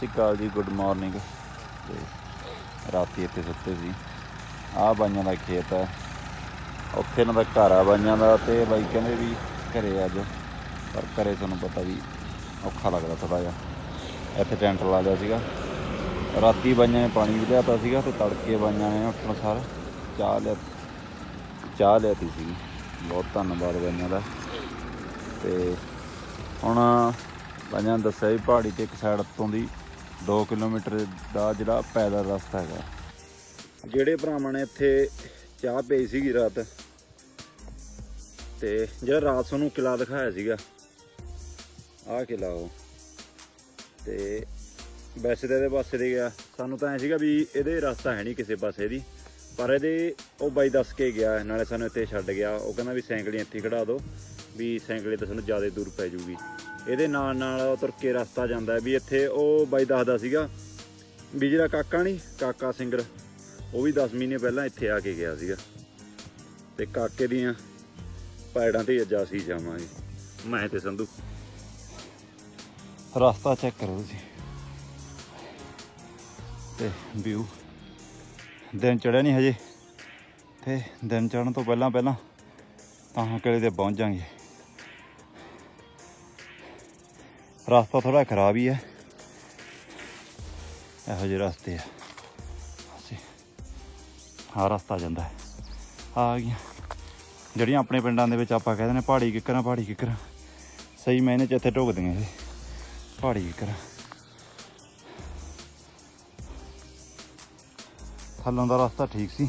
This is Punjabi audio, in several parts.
ਸਤਿ ਸ਼੍ਰੀ ਅਕਾਲ ਜੀ, ਗੁੱਡ ਮਾਰਨਿੰਗ। ਤੇ ਰਾਤੀ ਇੱਥੇ ਸੁੱਤੇ ਸੀ। ਆਹ ਬਾਈਆਂ ਦਾ ਖੇਤ ਹੈ। ਉੱਥੇ ਇਹਨਾਂ ਦਾ ਘਰ ਆ ਬਾਈਆਂ ਦਾ ਤੇ ਬਾਈ ਕਹਿੰਦੇ ਵੀ ਘਰੇ ਜਾਓ ਪਰ ਘਰੇ ਤੁਹਾਨੂੰ ਪਤਾ ਵੀ ਔਖਾ ਲੱਗਦਾ ਥੋੜਾ ਜਿਹਾ। ਇੱਥੇ ਟੈਂਟ ਲਾ ਲਿਆ ਸੀਗਾ। ਰਾਤੀ ਬਾਈਆਂ ਨੇ ਪਾਣੀ ਵੀ ਲਿਆਤਾ ਸੀਗਾ ਤੇ ਤੜਕੇ ਬਾਈਆਂ ਨੇ ਉੱਠਣ ਸਾਰ ਚਾਹ ਲਿਆ, ਚਾਹ ਲਿਆਤੀ ਸੀਗੀ। ਬਹੁਤ ਧੰਨਵਾਦ ਬਾਈਆਂ ਦਾ। ਤੇ ਹੁਣ ਬਾਈਆਂ ਨੇ ਦੱਸਿਆ ਵੀ ਪਹਾੜੀ ਤੇ ਇੱਕ ਸਾਈਡ ਤੋਂ ਦੀ 2 ਕਿਲੋਮੀਟਰ ਦਾ ਜਿਹੜਾ ਪੈਦਲ ਰਸਤਾ ਹੈਗਾ। ਜਿਹੜੇ ਭਰਾਵਾਂ ਨੇ ਇੱਥੇ ਚਾਹ ਪਈ ਸੀਗੀ ਰਾਤ, ਤੇ ਜਿਹੜਾ ਰਾਤ ਤੁਹਾਨੂੰ ਕਿਲਾ ਦਿਖਾਇਆ ਸੀਗਾ, ਆਹ ਕਿਲਾ ਉਹ। ਤੇ ਵੈਸੇ ਤਾਂ ਇਹਦੇ ਪਾਸੇ ਦੇ ਗਿਆ। ਸਾਨੂੰ ਤਾਂ ਐ ਸੀਗਾ ਵੀ ਇਹਦੇ ਰਸਤਾ ਹੈ ਨਹੀਂ ਕਿਸੇ ਪਾਸੇ ਦੀ, ਪਰ ਇਹਦੇ ਉਹ ਬਾਈ ਦੱਸ ਕੇ ਗਿਆ, ਨਾਲੇ ਸਾਨੂੰ ਇੱਥੇ ਛੱਡ ਗਿਆ। ਉਹ ਕਹਿੰਦਾ ਵੀ ਸਾਈਕਲੀਆਂ ਇੱਥੇ ਖੜਾ ਦਿਓ ਵੀ ਸਾਈਕਲੇ ਤਾਂ ਸਾਨੂੰ ਜ਼ਿਆਦਾ ਦੂਰ ਪੈ ਜੂਗੀ। ਇਹਦੇ ਨਾਲ ਨਾਲ ਤੁਰ ਕੇ ਰਸਤਾ ਜਾਂਦਾ ਵੀ ਇੱਥੇ ਉਹ ਬਾਈ ਦੱਸਦਾ ਸੀਗਾ ਵੀ ਜਿਹੜਾ ਕਾਕਾ ਨਹੀਂ ਕਾਕਾ ਸਿੰਗਰ ਉਹ ਵੀ 10 ਮਹੀਨੇ ਪਹਿਲਾਂ ਇੱਥੇ ਆ ਕੇ ਗਿਆ ਸੀਗਾ। ਤੇ ਕਾਕੇ ਦੀਆਂ ਪੈੜਾਂ ਤੇ ਅੱਜ ਅਸੀਂ ਜਾਵਾਂਗੇ। ਮੈਂ ਤੇ ਸੰਧੂ। ਰਸਤਾ ਚੈੱਕ ਕਰੋ ਤੁਸੀਂ। ਤੇ ਵਿਊ ਦਿਨ ਚੜਿਆ ਨਹੀਂ ਹਜੇ। ਤੇ ਦਿਨ ਚੜਨ ਤੋਂ ਪਹਿਲਾਂ ਪਹਿਲਾਂ ਤਾਂ ਕਿਲੇ ਤੇ ਪਹੁੰਚ ਜਾਾਂਗੇ। ਰਸਤਾ ਥੋੜਾ ਖਰਾਬ ਹੀ ਹੈ ਇਹੋ ਜਿਹੇ ਰਸਤੇ ਆ ਅਸੀਂ ਆ ਰਸਤਾ ਜਾਂਦਾ ਆ ਗਿਆ ਜਿਹੜੀਆਂ ਆਪਣੇ ਪਿੰਡਾਂ ਦੇ ਵਿੱਚ ਆਪਾਂ ਕਹਿੰਦੇ ਨੇ ਪਹਾੜੀ ਕਿੱਕਰਾਂ ਪਹਾੜੀ ਕਿੱਕਰਾਂ ਸਹੀ ਮੈਨੇ ਚ ਇੱਥੇ ਢੁਕਦੀਆਂ ਇਹ ਪਹਾੜੀ ਕਿੱਕਰਾਂ ਥੱਲੋਂ ਦਾ ਰਸਤਾ ਠੀਕ ਸੀ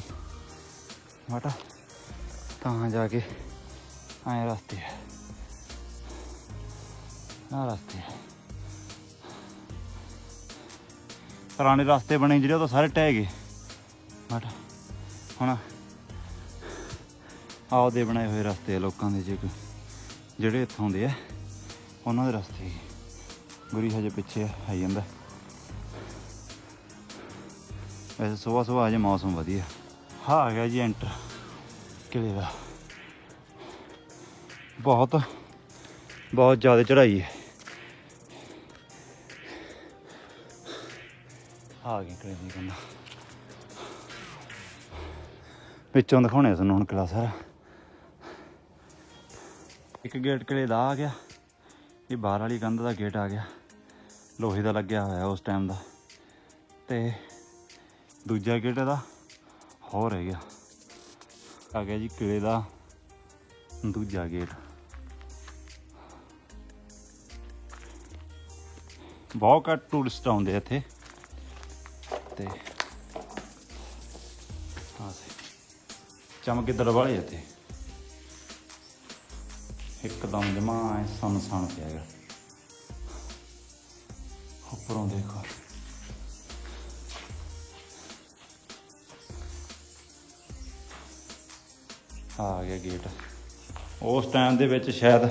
ਮਾਟਾ ਤਾਂ ਜਾ ਕੇ ਆਏ ਰਸਤੇ ਆ ਰਸਤੇ। ਪੁਰਾਣੇ ਰਸਤੇ ਬਣੇ ਜਿਹੜੇ, ਉਹ ਤਾਂ ਸਾਰੇ ਟਹਿ ਗਏ। ਬਟ ਹੁਣ ਆਪਦੇ ਬਣਾਏ ਹੋਏ ਰਸਤੇ ਲੋਕਾਂ ਦੇ, ਜੇ ਕੋਈ ਜਿਹੜੇ ਇੱਥੋਂ ਦੇ ਆ, ਉਹਨਾਂ ਦੇ ਰਸਤੇ ਹੀ। ਗੁਰੀ ਹਜੇ ਪਿੱਛੇ ਆਈ ਜਾਂਦਾ। ਵੈਸੇ ਸਵੇਰ ਸਵੇਰ ਹਜੇ ਮੌਸਮ ਵਧੀਆ। ਹਾਂ ਆ ਗਿਆ ਜੀ ਐਂਟਰ ਕਿਲੇ ਦਾ। ਬਹੁਤ ਬਹੁਤ ਜ਼ਿਆਦਾ ਚੜਾਈ ਹੈ। ਆ ਗਏ ਕਿਲੇ ਕੰਨਾ। ਵਿੱਚੋਂ ਦਿਖਾਉਣੇ ਤੁਹਾਨੂੰ ਹੁਣ ਕਿਲਾ ਸਾਰਾ। ਇੱਕ ਗੇਟ ਕਿਲੇ ਦਾ ਆ ਗਿਆ। ਇਹ ਬਾਹਰ ਵਾਲੀ ਕੰਧ ਦਾ ਗੇਟ ਆ ਗਿਆ। ਲੋਹੇ ਦਾ ਲੱਗਿਆ ਹੋਇਆ ਉਸ ਟਾਈਮ ਦਾ। ਤੇ ਦੂਜਾ ਗੇਟ ਦਾ ਹੋਰ ਰਹਿ ਗਿਆ ਆ ਗਿਆ ਜੀ ਕਿਲੇ ਦਾ ਦੂਜਾ ਗੇਟ। ਬਹੁਤ ਘੱਟ ਟੂਰਿਸਟ ਆਉਂਦੇ ਇੱਥੇ। ਤੇ ਹਾਂ ਸੇ ਚਮਕੀਦੜ ਵਾਲੇ ਇੱਥੇ ਇੱਕਦਮ ਜਮਾ ਐ ਸਨ ਪਿਆ ਗਿਆ ਉੱਪਰੋਂ ਦੇਖੋ। ਆ ਗਿਆ ਗੇਟ। ਉਸ ਟਾਈਮ ਦੇ ਵਿੱਚ ਸ਼ਾਇਦ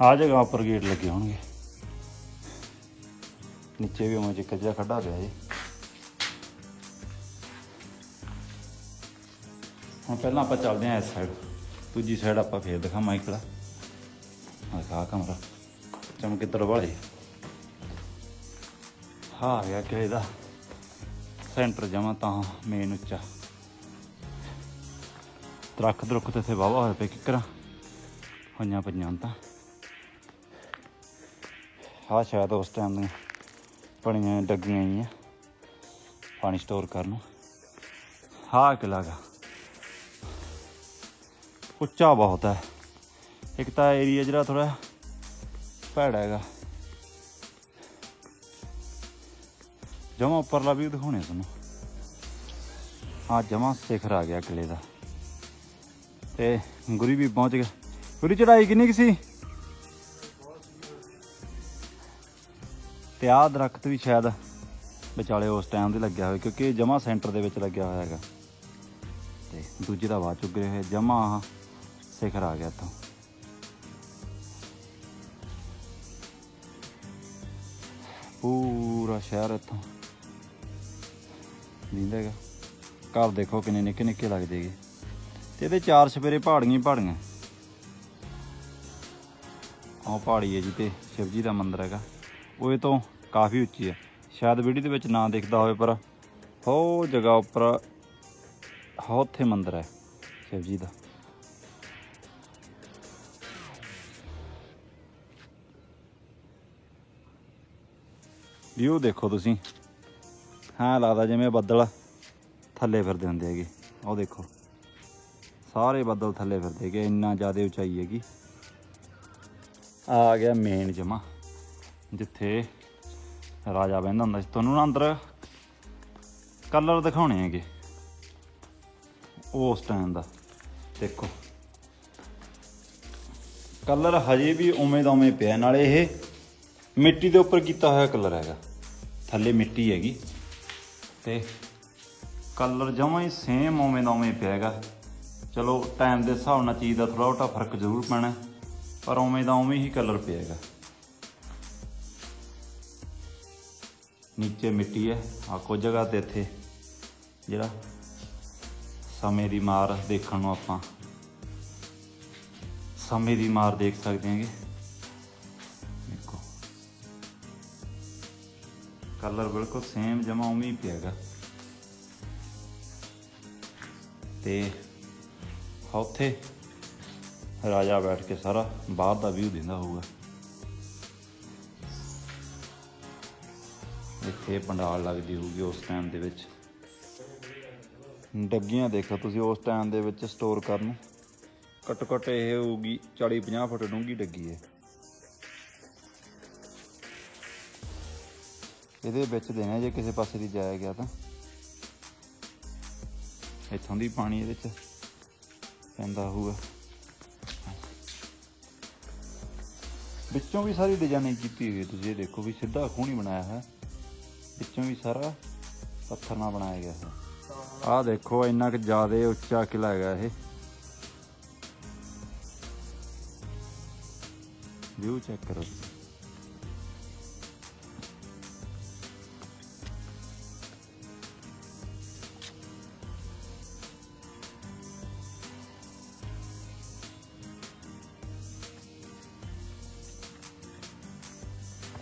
ਆ ਜਗ੍ਹਾ ਉੱਪਰ ਗੇਟ ਲੱਗੇ ਹੋਣਗੇ। ਨੀਚੇ ਵੀ ਉਵੇਂ ਜਿੱਕ ਜਿਹਾ ਖੱਡਾ ਪਿਆ ਜੀ। ਹੁਣ ਪਹਿਲਾਂ ਆਪਾਂ ਚੱਲਦੇ ਹਾਂ ਇਸ ਸਾਈਡ ਦੂਜੀ ਸਾਈਡ ਆਪਾਂ ਫੇਰ ਦਿਖਾਵਾਂ ਇਕਲਾ ਆ ਕਮਰਾ। ਚਮਕਿੱਦੜ ਵਾਲੇ। ਹਾਂ ਆ ਗਿਆ ਕਿਲੇ ਦਾ। ਸੈਂਟਰ ਜਮਾ ਤਾਂ ਮੇਨ ਉੱਚਾ। ਦਰਖਤ ਦਰਖਤ ਇੱਥੇ ਵਾਵਾ ਹੋਏ ਪਏ ਕਿਕਰਾਂ। ਹੋਈਆਂ ਪਈਆਂ ਤਾਂ। ਆ ਸ਼ਾਇਦ ਉਸ ਟਾਈਮ ਦੀਆਂ। ਬਣੀਆਂ ਡੱਗੀਆਂ ਆਈਆਂ ਪਾਣੀ ਸਟੋਰ ਕਰਨ। ਨੂੰ ਹਾਂ ਕਿਲਾ ਗਾ ਉੱਚਾ ਬਹੁਤ ਹੈ ਇੱਕ ਤਾਂ ਏਰੀਆ ਜਿਹੜਾ ਥੋੜਾ ਭੈੜਾ ਹੈਗਾ। ਜਮਾ ਉੱਪਰਲਾ ਵੀ ਦਿਖਾਉਣੇ ਤੁਹਾਨੂੰ। ਆ ਜਮਾ ਸਿਖਰ ਆ ਗਿਆ ਕਿਲੇ ਦਾ। ਤੇ ਗੁਰੀ ਵੀ ਪਹੁੰਚ ਗਿਆ। ਗੁਰੀ ਚੜਾਈ ਕਿੰਨੀ ਕੁ ਸੀ? ਤੇ ਆਹ ਦਰਖਤ ਵੀ ਸ਼ਾਇਦ ਵਿਚਾਲੇ ਉਸ ਟਾਈਮ ਦੇ ਲੱਗਿਆ ਹੋਇਆ ਕਿਉਂਕਿ ਜਮਾ ਸੈਂਟਰ ਦੇ ਵਿੱਚ ਲੱਗਿਆ ਹੋਇਆ ਹੈਗਾ। ਤੇ ਦੂਜੇ ਦਾ ਬਾਅਦ ਚੁੱਕ ਰਿਹਾ ਜਮਾ ਆਹ ਸਿਖਰ ਆ ਗਿਆ ਇੱਥੋਂ। ਪੂਰਾ ਸ਼ਹਿਰ ਇੱਥੋਂ। ਦਿੰਦਾ ਹੈਗਾ। ਘਰ ਦੇਖੋ ਕਿੰਨੇ ਨਿੱਕੇ ਨਿੱਕੇ ਲੱਗਦੇ ਹੈਗੇ। ਤੇ ਇਹਦੇ ਚਾਰ ਸਵੇਰੇ ਪਹਾੜੀਆਂ ਹੀ ਪਹਾੜੀਆਂ। ਉਹ ਪਹਾੜੀ ਹੈ ਜੀ ਤੇ ਸ਼ਿਵਜੀ ਦਾ ਮੰਦਿਰ ਹੈਗਾ। ਉਹ ਇਹ ਤੋਂ ਕਾਫੀ ਉੱਚੀ ਹੈ। ਸ਼ਾਇਦ ਵੀਡੀਓ ਦੇ ਵਿੱਚ ਨਾ ਦਿਖਦਾ ਹੋਵੇ, ਪਰ ਹੋ ਜਗ੍ਹਾ ਉੱਪਰ ਹੋ ਉੱਥੇ ਮੰਦਿਰ ਹੈ ਸ਼ਿਵ ਜੀ ਦਾ। ਵਿਊ ਦੇਖੋ ਤੁਸੀਂ। ਹਾਂ ਲੱਗਦਾ ਜਿਵੇਂ ਬੱਦਲ ਥੱਲੇ ਫਿਰਦੇ ਹੁੰਦੇ ਹੈਗੇ। ਉਹ ਦੇਖੋ। ਸਾਰੇ ਬੱਦਲ ਥੱਲੇ ਫਿਰਦੇ ਹੈਗੇ, ਇੰਨਾ ਜ਼ਿਆਦਾ ਉਚਾਈ ਹੈਗੀ। ਆ ਗਿਆ ਮੇਨ ਜਮਾ ਜਿੱਥੇ ਰਾਜਾ ਬਹਿੰਦਾ ਹੁੰਦਾ ਸੀ। ਤੁਹਾਨੂੰ ਨਾ ਅੰਦਰ ਕਲਰ ਦਿਖਾਉਣੇ ਹੈਗੇ। ਉਸ ਟਾਈਮ ਦਾ। ਦੇਖੋ। ਕਲਰ ਹਜੇ ਵੀ ਉਵੇਂ ਦਾ ਉਵੇਂ ਪਿਆ। ਨਾਲੇ ਇਹ ਮਿੱਟੀ ਦੇ ਉੱਪਰ ਕੀਤਾ ਹੋਇਆ ਕਲਰ ਹੈਗਾ। ਥੱਲੇ ਮਿੱਟੀ ਹੈਗੀ। ਤੇ ਕਲਰ ਜਮਾਂ ਹੀ ਸੇਮ ਉਵੇਂ ਦਾ ਉਵੇਂ ਪਿਆ ਹੈਗਾ। ਚਲੋ ਟਾਈਮ ਦੇ ਹਿਸਾਬ ਨਾਲ ਚੀਜ਼ ਦਾ ਥੋੜਾ ਬਹੁਤਾ ਫ਼ਰਕ ਜ਼ਰੂਰ ਪੈਣਾ। ਪਰ ਉਵੇਂ ਦਾ ਉਵੇਂ ਹੀ ਕਲਰ ਪਿਆ ਹੈਗਾ। ਨੀਚੇ ਮਿੱਟੀ ਹੈ। ਆ ਕੁਝ ਜਗ੍ਹਾ ਤੇ ਇੱਥੇ ਜਿਹੜਾ ਸਮੇਂ ਦੀ ਮਾਰ ਦੇਖਣ ਨੂੰ ਆਪਾਂ ਸਮੇਂ ਦੀ ਮਾਰ ਦੇਖ ਸਕਦੇ ਹਾਂਗੇ। ਦੇਖੋ। ਕਲਰ ਬਿਲਕੁਲ ਸੇਮ ਜਮਾ ਉਵੇਂ ਹੀ ਪਿਆਗਾ ਤੇ ਉੱਥੇ ਰਾਜਾ ਬੈਠ ਕੇ ਸਾਰਾ ਬਾਹਰ ਦਾ ਵਿਊ ਦਿੰਦਾ ਹੋਊਗਾ। ਇੱਥੇ ਪੰਡਾਲ ਲੱਗਦੀ ਹੋਊਗੀ ਉਸ ਟਾਈਮ ਦੇ ਵਿੱਚ। ਡੱਗੀਆਂ ਦੇਖੋ ਤੁਸੀਂ ਉਸ ਟਾਈਮ ਦੇ ਵਿੱਚ ਸਟੋਰ ਕਰਨ। ਘੱਟੋ ਘੱਟ ਇਹ ਹੋਊਗੀ 40 50 ਫੁੱਟ ਡੂੰਘੀ ਡੱਗੀ ਹੈ ਇਹਦੇ ਵਿੱਚ ਦੇਣਾ ਜੇ ਕਿਸੇ ਪਾਸੇ ਦੀ ਜਾਇਆ ਗਿਆ ਤਾਂ। ਇੱਥੋਂ ਦੀ ਪਾਣੀ ਇਹਦੇ ਚ ਪੈਂਦਾ ਹੋਊਗਾ। ਵਿੱਚੋਂ ਵੀ ਸਾਰੀ ਡਿਜ਼ਾਈਨਿੰਗ ਕੀਤੀ ਹੋਈ ਤੁਸੀਂ ਇਹ ਦੇਖੋ ਵੀ ਸਿੱਧਾ ਖੂਹ ਨਹੀਂ ਬਣਾਇਆ ਹੈ। ਵਿੱਚੋਂ ਵੀ ਸਾਰਾ ਪੱਥਰ ਨਾਲ ਬਣਾਇਆ ਗਿਆ ਹੈ। ਆਹ ਦੇਖੋ, ਇੰਨਾ ਕਿ ਜ਼ਿਆਦਾ ਉੱਚਾ ਕਿਲਾ ਹੈਗਾ ਇਹ। ਵਿਊ ਚੈੱਕ ਕਰੋ।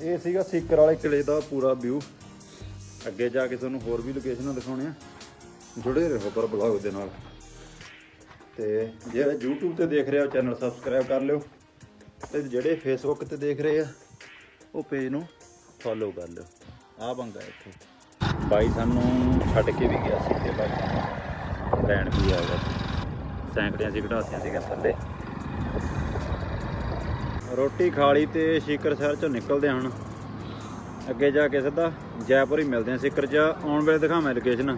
ਇਹ ਸੀਗਾ ਸੀਕਰ ਵਾਲੇ ਕਿਲੇ ਦਾ ਪੂਰਾ ਵਿਊ ਅੱਗੇ ਜਾ ਕੇ ਤੁਹਾਨੂੰ ਹੋਰ ਵੀ ਲੋਕੇਸ਼ਨਾਂ ਦਿਖਾਉਣੇ ਆ। ਜੁੜੇ ਰਹੋ ਪਰ ਬਲੌਗ ਦੇ ਨਾਲ। ਤੇ ਜਿਹੜੇ YouTube ਤੇ ਦੇਖ ਰਹੇ ਹੋ ਚੈਨਲ ਸਬਸਕ੍ਰਾਈਬ ਕਰ ਲਿਓ। ਤੇ ਜਿਹੜੇ Facebook ਤੇ ਦੇਖ ਰਹੇ ਆ, ਉਹ ਪੇਜ ਨੂੰ ਫੋਲੋ ਕਰ ਲਿਓ। ਆ ਬੰਗਾ ਇੱਥੇ। ਬਾਈ ਸਾਨੂੰ ਛੱਡ ਕੇ ਵੀ ਗਿਆ ਸੀ ਤੇ ਬਾਈ ਸਾਨੂੰ ਲੈਣ ਵੀ ਆ ਗਿਆ ਸੀ ਸੈਂਕੜਿਆਂ ਸੀ ਘਟਾਸੀਆਂ ਸੀਗਾ ਥੱਲੇ। ਰੋਟੀ ਖਾ ਲਈ ਤੇ ਸ਼ੀਕਰ ਸ਼ਹਿਰ ਚੋਂ ਨਿਕਲਦੇ ਹਾਂ ਹੁਣ। ਅੱਗੇ ਜਾ ਕੇ ਸਿੱਧਾ ਜੈਪੁਰ ਹੀ ਮਿਲਦੇ ਹਾਂ ਸਿੱਕਰ ਚ। ਆਉਣ ਵੇਲੇ ਦਿਖਾਵਾਂ ਲੋਕੇਸ਼ਨ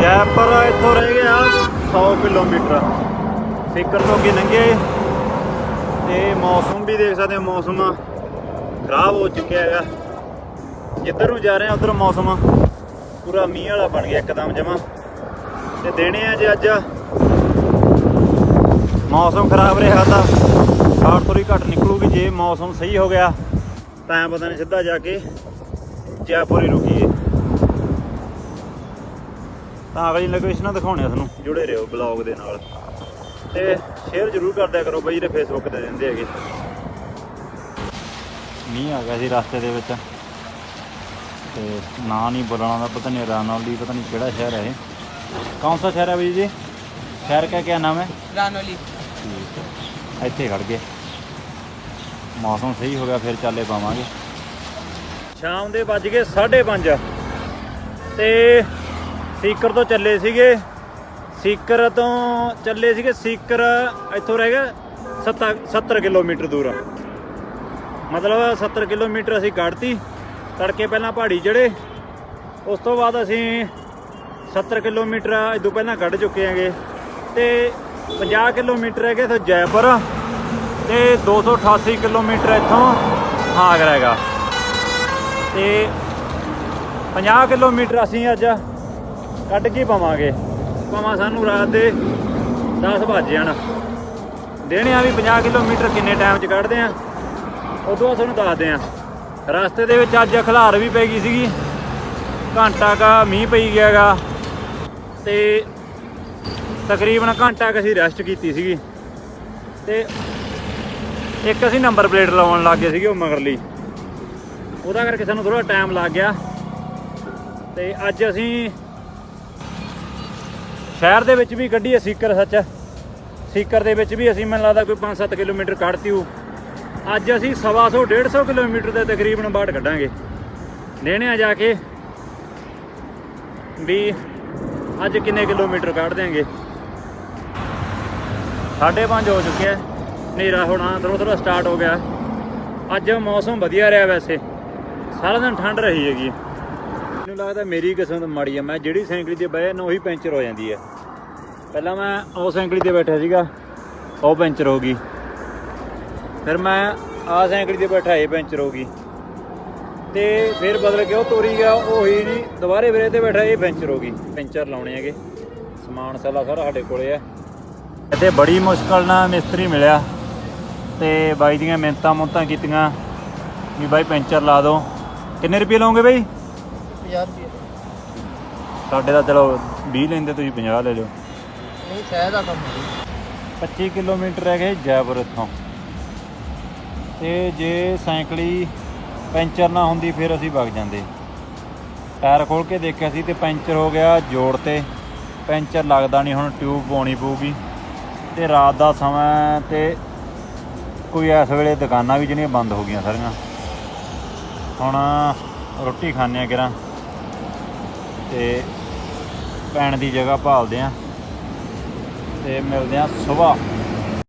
ਜੈਪੁਰ ਇੱਥੋਂ ਰਹਿ ਗਿਆ 100 ਕਿਲੋਮੀਟਰ। ਸਿੱਕਰ ਤੋਂ ਅੱਗੇ ਲੰਘੇ ਤੇ ਮੌਸਮ ਵੀ ਦੇਖ ਸਕਦੇ ਹੋ, ਮੌਸਮ ਖਰਾਬ ਹੋ ਚੁੱਕਿਆ ਹੈਗਾ। ਜਿੱਧਰ ਨੂੰ ਜਾ ਰਹੇ ਆ ਉਧਰ ਮੌਸਮ ਪੂਰਾ ਮੀਂਹ ਵਾਲਾ ਬਣ ਗਿਆ ਇੱਕਦਮ ਜਮਾ। ਤੇ ਦੇਣੇ ਆ ਜੇ ਅੱਜ। ਮੌਸਮ ਖਰਾਬ ਰਿਹਾ ਤਾਂ ਕਾਰ ਥੋੜੀ ਘੱਟ ਨਿਕਲੂਗੀ ਜੇ ਮੌਸਮ ਸਹੀ ਹੋ ਗਿਆ। ਤਾਂ ਪਤਾ ਨਹੀਂ ਸਿੱਧਾ ਜਾ ਕੇ ਜੈਪੁਰ ਹੀ ਰੁਕੀਏ। ਤਾਂ ਅਗਲੀ ਲੋਕੇਸ਼ਨਾਂ ਦਿਖਾਉਣੇ ਤੁਹਾਨੂੰ ਜੁੜੇ ਰਹੋ ਬਲੌਗ ਦੇ ਨਾਲ। ਤੇ ਸ਼ੇਅਰ ਜ਼ਰੂਰ ਕਰਦਿਆ ਕਰੋ ਬਈ ਜਿਹੜੇ ਫੇਸਬੁੱਕ ਤੇ ਦਿੰਦੇ ਹੈਗੇ। ਮੀਂਹ ਆ ਗਿਆ ਸੀ ਰਸਤੇ ਦੇ ਵਿੱਚ। ਤੇ ਨਾਂ ਨਹੀਂ ਬੋਲਣਾ ਦਾ ਪਤਾ ਨਹੀਂ ਰਾਨੌਲੀ ਪਤਾ ਨਹੀਂ ਕਿਹੜਾ ਸ਼ਹਿਰ ਹੈ ਇਹ। ਕੌਣ ਸਾ ਸ਼ਹਿਰ ਹੈ ਬਈ ਜੀ? ਸ਼ਹਿਰ ਕਾ ਕੀ ਨਾਮ ਹੈ ਰਾਨੌਲੀ ਇੱਥੇ ਖੜ ਗਏ। ਮੌਸਮ ਸਹੀ ਹੋ ਗਿਆ, ਫਿਰ ਚੱਲੇ ਪਾਵਾਂਗੇ। ਸ਼ਾਮ ਦੇ ਵੱਜ ਗਏ 5:30 ਤੇ ਸੀਕਰ ਤੋਂ ਚੱਲੇ ਸੀਗੇ। ਸੀਕਰ ਤੋਂ ਚੱਲੇ ਸੀਗੇ, ਸੀਕਰ ਇੱਥੋਂ ਰਹਿ ਗਿਆ 70 ਕਿਲੋਮੀਟਰ ਦੂਰ। ਮਤਲਬ 70 ਕਿਲੋਮੀਟਰ ਅਸੀਂ ਕੱਢਤੀ, ਤੜਕੇ ਪਹਿਲਾਂ ਪਹਾੜੀ ਚੜੇ ਉਸ ਤੋਂ ਬਾਅਦ ਅਸੀਂ 70 ਕਿਲੋਮੀਟਰ ਇਦੋਂ ਪਹਿਲਾਂ ਕੱਢ ਚੁੱਕੇ ਹੈਗੇ। ਤੇ 50 ਕਿਲੋਮੀਟਰ ਹੈਗੇ ਇੱਥੋਂ ਜੈਪੁਰ। ਤੇ 288 ਕਿਲੋਮੀਟਰ ਇੱਥੋਂ ਆਗਰਾ ਹੈਗਾ ਤੇ 50 ਕਿਲੋਮੀਟਰ ਅਸੀਂ ਅੱਜ ਕੱਢ ਕੇ ਪਾਵਾਂਗੇ। ਭਾਵੇਂ ਸਾਨੂੰ ਰਾਤ ਦੇ 10 ਵੱਜ ਜਾਣਾ। ਦੇਣੇ ਆ ਵੀ 50 ਕਿਲੋਮੀਟਰ ਕਿੰਨੇ ਟਾਈਮ 'ਚ ਕੱਢਦੇ ਆ, ਉਦੋਂ ਤੁਹਾਨੂੰ ਦੱਸਦੇ ਆ ਰਸਤੇ ਦੇ ਵਿੱਚ ਅੱਜ ਖਲਾਰ ਵੀ ਪੈ ਗਈ ਸੀਗੀ। ਘੰਟਾ ਕਾ ਮੀਂਹ ਪਈ ਗਿਆਗਾ। ਤੇ ਤਕਰੀਬਨ ਘੰਟਾ ਕੁ ਅਸੀਂ ਰੈਸਟ ਕੀਤੀ ਸੀਗੀ। ਤੇ ਇੱਕ ਅਸੀਂ ਨੰਬਰ ਪਲੇਟ ਲਾਉਣ ਲੱਗ ਗਏ ਸੀਗੇ ਉਹ ਮਗਰਲੀ ਉਹਦਾ ਕਰਕੇ ਸਾਨੂੰ ਥੋੜਾ ਟਾਈਮ ਲੱਗ ਗਿਆ। ਤੇ ਅੱਜ ਅਸੀਂ ਸ਼ਹਿਰ ਦੇ ਵਿੱਚ ਵੀ ਕੱਢੀ ਹੈ ਸੀਕਰ ਸੱਚ। ਸੀਕਰ ਦੇ ਵਿੱਚ ਵੀ ਅਸੀਂ ਮੈਨੂੰ ਲੱਗਦਾ ਕੋਈ 5-7 ਕਿਲੋਮੀਟਰ ਕੱਢਤੀ ਉਹ ਅੱਜ ਅਸੀਂ 125 150 ਕਿਲੋਮੀਟਰ ਦੇ ਤਕਰੀਬਨ ਬਾੜ ਕੱਢਾਂਗੇ। ਲੈਣੇ ਆ ਜਾ ਕੇ ਵੀ ਅੱਜ ਕਿੰਨੇ ਕਿਲੋਮੀਟਰ ਕੱਢ ਦੇਾਂਗੇ ਸਾਢੇ ਪੰਜ ਹੋ ਚੁੱਕਿਆ ਹਨੇਰਾ ਹੋਣਾ ਥੋੜਾ ਥੋੜਾ ਸਟਾਰਟ ਹੋ ਗਿਆ। ਅੱਜ ਮੌਸਮ ਵਧੀਆ ਰਿਹਾ ਵੈਸੇ। ਸਾਰਾ ਦਿਨ ਠੰਡ ਰਹੀ ਹੈਗੀ ਮੈਨੂੰ ਲੱਗਦਾ ਮੇਰੀ ਕਿਸਮਤ ਮਾੜੀ ਆ। ਮੈਂ ਜਿਹੜੀ ਸਾਈਕਲ ਤੇ ਬਹਿ ਨਾ ਉਹੀ ਪੈਂਚਰ ਹੋ ਜਾਂਦੀ ਹੈ। ਪਹਿਲਾਂ ਮੈਂ ਉਹ ਸਾਈਕਲ ਤੇ ਬੈਠਾ ਸੀਗਾ, ਉਹ ਪੈਂਚਰ ਹੋ ਗਈ। ਫਿਰ ਮੈਂ ਆਹ ਸਾਈਕਲ ਤੇ ਬੈਠਾ, ਇਹ ਪੈਂਚਰ ਹੋ ਗਈ। ਤੇ ਫਿਰ ਬਦਲ ਕੇ ਉਹ ਤੋਰੀ ਗਿਆ, ਉਹ ਹੀ ਨਹੀਂ, ਦੁਬਾਰੇ ਫਿਰ ਤੇ ਬੈਠਾ, ਇਹ ਪੈਂਚਰ ਹੋ ਗਈ। ਪੈਂਚਰ ਲਾਉਣੇ ਹੈਗੇ। ਸਮਾਨ ਸਾਲਾ ਸਾਰਾ ਸਾਡੇ ਕੋਲੇ ਆ ਇੱਥੇ ਬੜੀ ਮੁਸ਼ਕਲ ਨਾਲ ਮਿਸਤਰੀ ਮਿਲਿਆ। ਤੇ ਬਾਈ ਦੀਆਂ ਮਿਹਨਤਾਂ ਮੁੰਤਾਂ ਕੀਤੀਆਂ। ਵੀ ਬਾਈ ਪੈਂਚਰ ਲਾ ਦਿਓ। ਕਿੰਨੇ ਰੁਪਏ ਲਓਗੇ ਬਾਈ? 50 ਰੁਪਏ। ਸਾਡੇ ਦਾ ਚਲੋ 20 ਲੈਂਦੇ ਤੁਸੀਂ 50 ਲੈ ਲਿਓ। ਨਹੀਂ ਸਹਿ ਦਾ ਕੰਮ ਹੈ 25 ਕਿਲੋਮੀਟਰ ਹੈਗੇ ਜੈਪੁਰ ਇੱਥੋਂ। ਤੇ ਜੇ ਸਾਈਕਲੀ ਪੈਂਚਰ ਨਾ ਹੁੰਦੀ ਫਿਰ ਅਸੀਂ ਵਗ ਜਾਂਦੇ। ਟਾਇਰ ਖੋਲ ਕੇ ਦੇਖਿਆ ਸੀ ਤੇ ਪੈਂਚਰ ਹੋ ਗਿਆ ਜੋੜ ਤੇ। ਪੈਂਚਰ ਲੱਗਦਾ ਨਹੀਂ ਹੁਣ ਟਿਊਬ ਪਾਉਣੀ ਪਊਗੀ। ਤੇ ਰਾਤ ਦਾ ਸਮਾਂ ਤੇ ਕੋਈ ਇਸ ਵੇਲੇ ਦੁਕਾਨਾਂ ਵੀ ਜਿਹੜੀਆਂ ਬੰਦ ਹੋ ਗਈਆਂ ਸਾਰੀਆਂ। ਹੁਣ ਰੋਟੀ ਖਾਣੇ ਆ ਕਿਰਾਂ। ਤੇ ਪੈਣ ਦੀ ਜਗ੍ਹਾ ਭਾਲਦੇ ਆ। ਤੇ ਮਿਲਦੇ ਆ ਸਵੇਰ